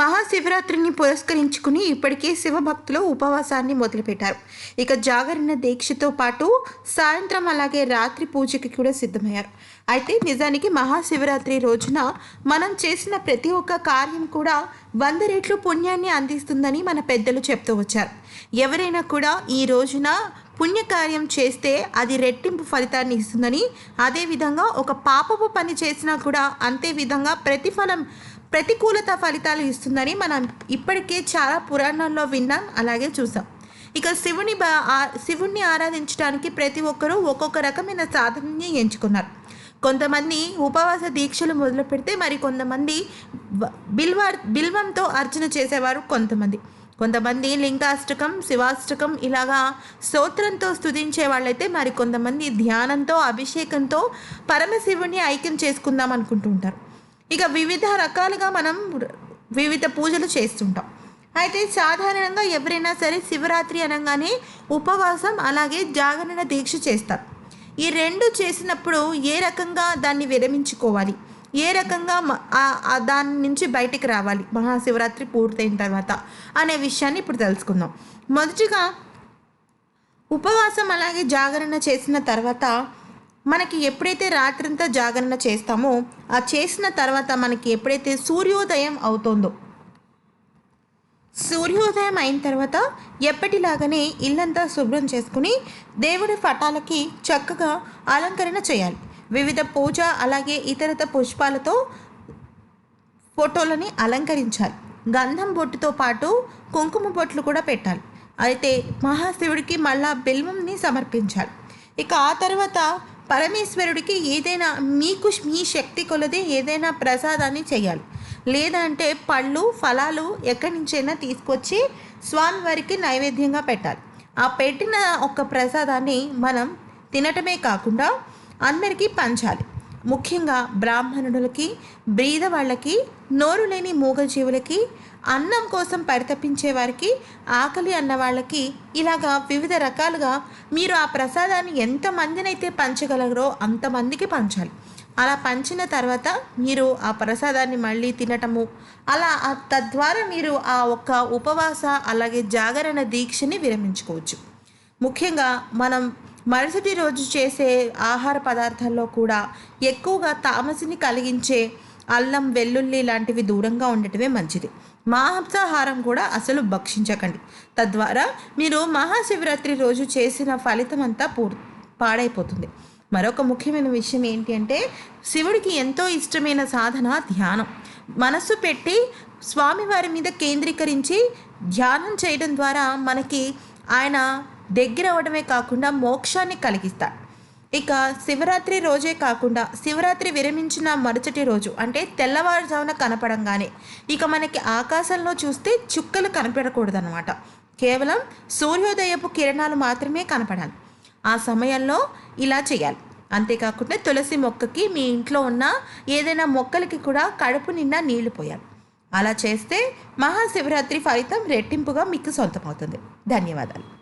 మహాశివరాత్రిని పురస్కరించుకుని ఇప్పటికే శివభక్తులు ఉపవాసాన్ని మొదలుపెట్టారు. ఇక జాగరణ దీక్షతో పాటు సాయంత్రం అలాగే రాత్రి పూజకి కూడా సిద్ధమయ్యారు. అయితే నిజానికి మహాశివరాత్రి రోజున మనం చేసిన ప్రతి ఒక్క కార్యం కూడా వంద రెట్లు పుణ్యాన్ని అందిస్తుందని మన పెద్దలు చెప్తూ వచ్చారు. ఎవరైనా కూడా ఈ రోజున పుణ్యకార్యం చేస్తే అది రెట్టింపు ఫలితాన్ని ఇస్తుందని అదేవిధంగా ఒక పాపపు పని చేసినా కూడా అంతే విధంగా ప్రతిఫలం ప్రతికూలత ఫలితాలు ఇస్తుందని మనం ఇప్పటికే చాలా పురాణాల్లో విన్నాం అలాగే చూసాం. ఇక శివుని బా శివుణ్ణి ఆరాధించడానికి ప్రతి ఒక్కరూ ఒక్కొక్క రకమైన సాధనని ఎంచుకున్నారు. కొంతమంది ఉపవాస దీక్షలు మొదలు పెడితే మరి కొంతమంది బిల్వ బిల్వంతో అర్చన చేసేవారు కొంతమంది. కొంతమంది లింగాష్టకం శివాష్టకం ఇలాగా స్తోత్రంతో స్తుతించే వాళ్ళైతే మరి కొంతమంది ధ్యానంతో అభిషేకంతో పరమశివుని ఐక్యం చేసుకుందాం అనుకుంటూ ఉంటారు. ఇక వివిధ రకాలుగా మనం వివిధ పూజలు చేస్తుంటాం. అయితే సాధారణంగా ఎవరైనా సరే శివరాత్రి అనగానే ఉపవాసం అలాగే జాగరణ దీక్ష చేస్తారు. ఈ రెండు చేసినప్పుడు ఏ రకంగా దాన్ని విరమించుకోవాలి? ఏ రకంగా దాని నుంచి బయటికి రావాలి? మహాశివరాత్రి పూర్తయిన తర్వాత అనే విషయాన్ని ఇప్పుడు తెలుసుకుందాం. మొదటిగా ఉపవాసం అలాగే జాగరణ చేసిన తర్వాత మనకి ఎప్పుడైతే రాత్రంతా జాగరణ చేస్తామో ఆ చేసిన తర్వాత మనకి ఎప్పుడైతే సూర్యోదయం అవుతుందో సూర్యోదయం అయిన తర్వాత ఎప్పటిలాగానే ఇల్లంతా శుభ్రం చేసుకుని దేవుడి పటాలకి చక్కగా అలంకరణ చేయాలి. వివిధ పూజ అలాగే ఇతరత పుష్పాలతో ఫోటోలని అలంకరించాలి. గంధం బొట్టుతో పాటు కుంకుమ బొట్లు కూడా పెట్టాలి. అయితే మహాశివుడికి మళ్ళా బెల్వంని సమర్పించాలి. ఇక ఆ తర్వాత పరమేశ్వరుడికి ఏదైనా మీకు మీ శక్తి కొలది ఏదైనా ప్రసాదాన్ని చేయాలి. లేదంటే పళ్ళు ఫలాలు ఎక్కడి నుంచైనా తీసుకొచ్చి స్వామివారికి నైవేద్యంగా పెట్టాలి. ఆ పెట్టిన ఒక ప్రసాదాన్ని మనం తినటమే కాకుండా అందరికీ పంచాలి. ముఖ్యంగా బ్రాహ్మణులకి బ్రీద వాళ్ళకి నోరు లేని మూగజీవులకి అన్నం కోసం పరితపించే వారికి ఆకలి అన్న వాళ్ళకి ఇలాగా వివిధ రకాలుగా మీరు ఆ ప్రసాదాన్ని ఎంతమందినైతే పంచగలరో అంతమందికి పంచాలి. అలా పంచిన తర్వాత మీరు ఆ ప్రసాదాన్ని మళ్ళీ తినటము అలా తద్వారా మీరు ఆ ఒక్క ఉపవాస అలాగే జాగరణ దీక్షని విరమించుకోవచ్చు. ముఖ్యంగా మనం మరుసటి రోజు చేసే ఆహార పదార్థాల్లో కూడా ఎక్కువగా తామసిని కలిగించే అల్లం వెల్లుల్లి లాంటివి దూరంగా ఉండటమే మంచిది. మాంసాహారం కూడా అసలు భక్షించకండి. తద్వారా మీరు మహాశివరాత్రి రోజు చేసిన ఫలితం అంతా పూర్ పాడైపోతుంది. మరొక ముఖ్యమైన విషయం ఏంటి అంటే శివుడికి ఎంతో ఇష్టమైన సాధన ధ్యానం. మనస్సు పెట్టి స్వామివారి మీద కేంద్రీకరించి ధ్యానం చేయడం ద్వారా మనకి ఆయన దగ్గర అవడమే కాకుండా మోక్షాన్ని కలిగిస్తాడు. ఇక శివరాత్రి రోజే కాకుండా శివరాత్రి విరమించిన మరుసటి రోజు అంటే తెల్లవారుజామున కనపడంగానే ఇక మనకి ఆకాశంలో చూస్తే చుక్కలు కనపడకూడదనమాట కేవలం సూర్యోదయపు కిరణాలు మాత్రమే కనపడాలి. ఆ సమయంలో ఇలా చేయాలి. అంతేకాకుండా తులసి మొక్కకి మీ ఇంట్లో ఉన్న ఏదైనా మొక్కలకి కూడా కడుపు నిండా నీళ్ళు పోయాలి. అలా చేస్తే మహాశివరాత్రి ఫలితం రెట్టింపుగా మీకు సొంతమవుతుంది. ధన్యవాదాలు.